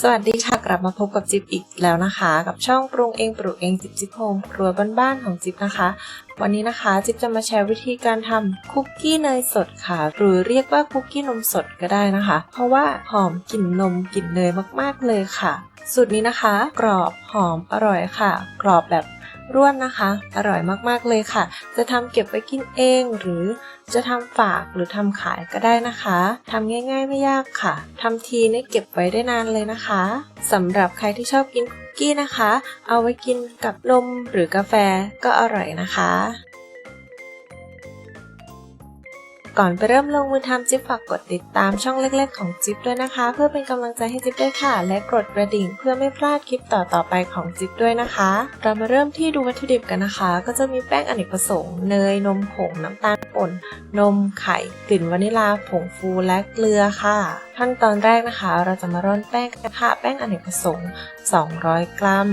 สวัสดีค่ะกลับมาพบกับจิ๊บอีกแล้วนะคะ กับช่องปรุงเองปรุงเองจิ๊บจิ๊บโฮมครัวบ้านๆของจิ๊บนะคะ วันนี้นะคะจิ๊บจะมาแชร์วิธีการทำคุกกี้เนยสดค่ะ หรือเรียกว่าคุกกี้นมสดก็ได้นะคะ เพราะว่าหอมกลิ่นนมกลิ่นเนยมากๆเลยค่ะ สูตรนี้นะคะ กรอบหอมอร่อยค่ะ กรอบแบบ ร่วนนะคะ อร่อยมากๆเลยค่ะ จะทำเก็บไว้กินเองหรือจะทำฝากหรือทำขายก็ได้นะคะทำง่ายๆไม่ยากค่ะทำทีนี่เก็บไว้ได้นานเลยนะคะสำหรับใครที่ชอบกินคุกกี้นะคะ เอาไว้กินกับนมหรือกาแฟก็อร่อยนะคะ ก่อนไปเริ่มลงมือทำจิ๊บฝากกดติดตามช่องเล็กๆของจิ๊บด้วยนะคะ เพื่อเป็นกำลังใจให้จิ๊บด้วยค่ะ และกดกระดิ่งเพื่อไม่พลาดคลิปต่อๆไปของจิ๊บด้วยนะคะ เรามาเริ่มที่ดูวัตถุดิบกันนะคะ ก็จะมีแป้งอเนกประสงค์เนยนมผงน้ำตาลป่น นมไข่กลิ่นวานิลาผงฟูและเกลือค่ะขั้นตอนแรกนะคะ เราจะมาร่อนแป้งกันค่ะแป้งอเนกประสงค์ 200 กรัม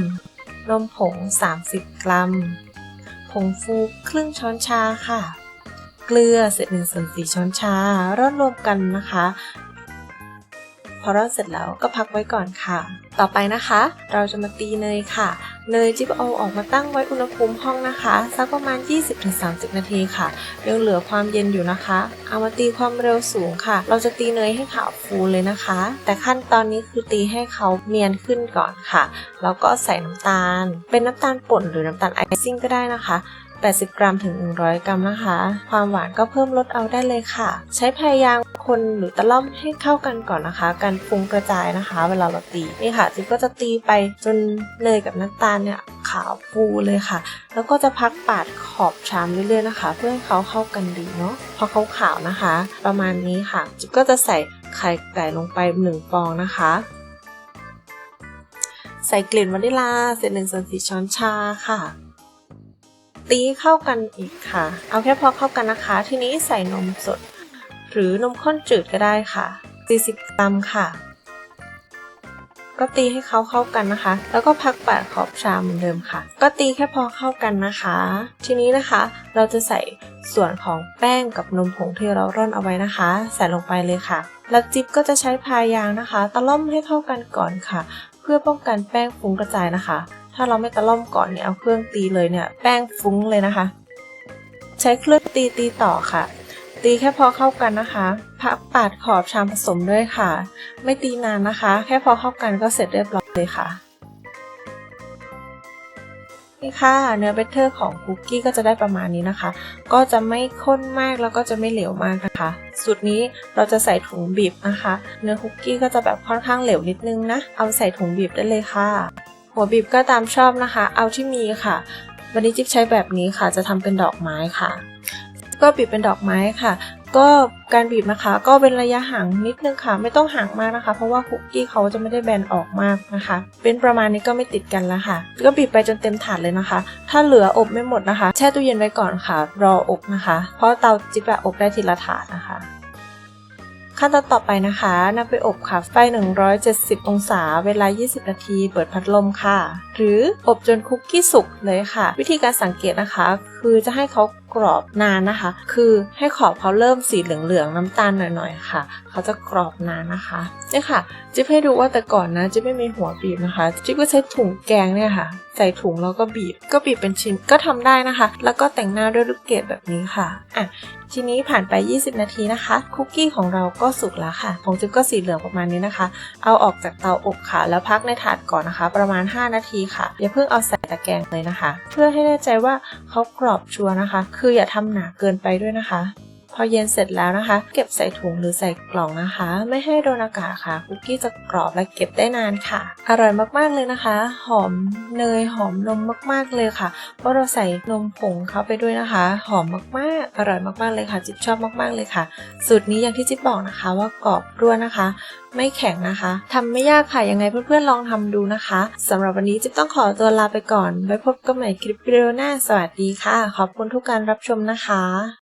นมผง 30 กรัม ผงฟูครึ่งช้อนชาค่ะ เกลือเศษหนึ่งส่วนสี่ช้อนชาร่อนรวมกันนะคะ พอร่อนเสร็จแล้วก็พักไว้ก่อนค่ะ ต่อไปนะคะ เราจะมาตีเนยค่ะ เนยจิ๊บเอาออกมาตั้งไว้อุณหภูมิห้องนะคะสักประมาณ 20-30 นาทีค่ะยังเหลือความเย็นอยู่นะคะ เอามาตีความเร็วสูงค่ะ เราจะตีเนยให้ขาวฟูเลยนะคะ แต่ขั้นตอนนี้คือตีให้เขาเนียนขึ้นก่อนค่ะแล้วก็ใส่น้ำตาล เป็นน้ำตาลป่นหรือน้ำตาลไอซิ่งก็ได้นะคะ 80 กรัมถึง 100 กรัมนะคะ ความหวานก็เพิ่มลดเอาได้เลยค่ะ ใช้พยายามคนหรือตะล่อมให้เข้ากันก่อนนะคะ การฟุ้งกระจายนะคะ เวลาเราตีนี่ค่ะจิ๊บก็จะตีไปจนเนยกับน้ำตาลเนี่ยขาวฟูเลยค่ะ แล้วก็จะพักปาดขอบชามเรื่อยๆนะคะ เพื่อให้เขาเข้ากันดีเนาะพอเขาขาวนะคะ ประมาณนี้ค่ะจิ๊บก็จะใส่ไข่ไก่ลงไปหนึ่งฟองนะคะใส่กลิ่นวานิลาเศษหนึ่งส่วนสี่ช้อนชาค่ะ ตีเข้ากันอีกค่ะ เอาแค่พอเข้ากันนะคะ ทีนี้ใส่นมสด หรือนมข้นจืดก็ได้ค่ะ 40 กรัมค่ะ ก็ตีให้เขาเข้ากันนะคะ แล้วก็พักปาดขอบชามเหมือนเดิมค่ะ ก็ตีแค่พอเข้ากันนะคะ ทีนี้นะคะ เราจะใส่ส่วนของแป้งกับนมผงที่เราร่อนเอาไว้นะคะ ใส่ลงไปเลยค่ะ แล้วจิ๊บก็จะใช้พายางนะคะ ตะล่อมให้เข้ากันก่อนค่ะ เพื่อป้องกันแป้งฟุ้งกระจายนะคะ ถ้าเราไม่ตะล่อมก่อนเนี่ยเอาเครื่องตีเลยเนี่ยแป้งฟุ้งเลยนะคะ ใช้เครื่องตีตีต่อค่ะ ตีแค่พอเข้ากันนะคะพักปาดขอบชามผสมด้วยค่ะ ไม่ตีนานนะคะ แค่พอเข้ากันก็เสร็จเรียบร้อยเลยค่ะนี่ค่ะเนื้อเบเตอร์ของคุกกี้ก็จะได้ประมาณนี้นะคะ ก็จะไม่ข้นมากแล้วก็จะไม่เหลวมากนะคะสูตรนี้เราจะใส่ถุงบีบนะคะ เนื้อคุกกี้ก็จะแบบค่อนข้างเหลวนิดนึงนะ เอาใส่ถุงบีบได้เลยค่ะ หัวบีบก็ตามชอบนะคะ เอาที่มีค่ะ วันนี้จิ๊บใช้แบบนี้ค่ะ จะทำเป็นดอกไม้ค่ะ ก็บีบเป็นดอกไม้ค่ะ ก็การบีบนะคะ ก็เป็นระยะห่างนิดนึงค่ะ ไม่ต้องห่างมากนะคะ เพราะว่าคุกกี้เขาจะไม่ได้แบนออกมากนะคะ เป็นประมาณนี้ก็ไม่ติดกันแล้วค่ะ ก็บีบไปจนเต็มถาดเลยนะคะ ถ้าเหลืออบไม่หมดนะคะ แช่ตู้เย็นไว้ก่อนค่ะ รออบนะคะ เพราะเตาจิ๊บอะอบได้ทีละถาดนะคะ ขั้นตอนต่อไปนะคะนำไปอบค่ะไฟ 170 องศา เวลา 20 นาที เปิดพัดลมค่ะ หรืออบจนคุกกี้สุกเลยค่ะ วิธีการสังเกตนะคะ คือจะให้เขา กรอบนานนะคะ คือให้ขอบเขาเริ่มสีเหลืองๆน้ำตาลหน่อยๆค่ะ เขาจะกรอบนานนะคะเนี่ยค่ะ จิ๊บให้ดูว่าแต่ก่อนนะจิ๊บไม่มีหัวบีบนะคะ จิ๊บก็ใช้ถุงแกงเนี่ยค่ะ ใส่ถุงแล้วก็บีบ ก็บีบเป็นชิ้นก็ทำได้นะคะ แล้วก็แต่งหน้าด้วยลูกเกดแบบนี้ค่ะอะทีนี้ผ่านไป 20 นาทีนะคะ คุกกี้ของเราก็สุกแล้วค่ะ ของจิ๊บก็สีเหลืองประมาณนี้นะคะ เอาออกจากเตาอบค่ะ แล้วพักในถาดก่อนนะคะ ประมาณ 5 นาทีค่ะอย่าเพิ่งเอาใส่ ตะแกรงเลยนะคะ เพื่อให้แน่ใจว่าเขากรอบชัวร์นะคะ คืออย่าทำหนาเกินไปด้วยนะคะ พอเย็นเสร็จแล้วนะคะ เก็บใส่ถุงหรือใส่กล่องนะคะ ไม่ให้โดนอากาศค่ะ คุกกี้จะกรอบและเก็บได้นานค่ะ อร่อยมากๆเลยนะคะ หอมเนยหอมนมมากๆเลยค่ะ เพราะเราใส่นมผงเข้าไปด้วยนะคะ หอมมากๆ อร่อยมากๆเลยค่ะ จิ๊บชอบมากๆเลยค่ะ สูตรนี้อย่างที่จิ๊บบอกนะคะว่ากรอบร่วนนะคะ ไม่แข็งนะคะทำไม่ยากค่ะ ยังไงเพื่อนๆลองทำดูนะคะสำหรับวันนี้จิ๊บต้องขอตัวลาไปก่อน ไว้พบกันใหม่คลิปวิดีโอหน้า สวัสดีค่ะ ขอบคุณทุกการรับชมนะคะ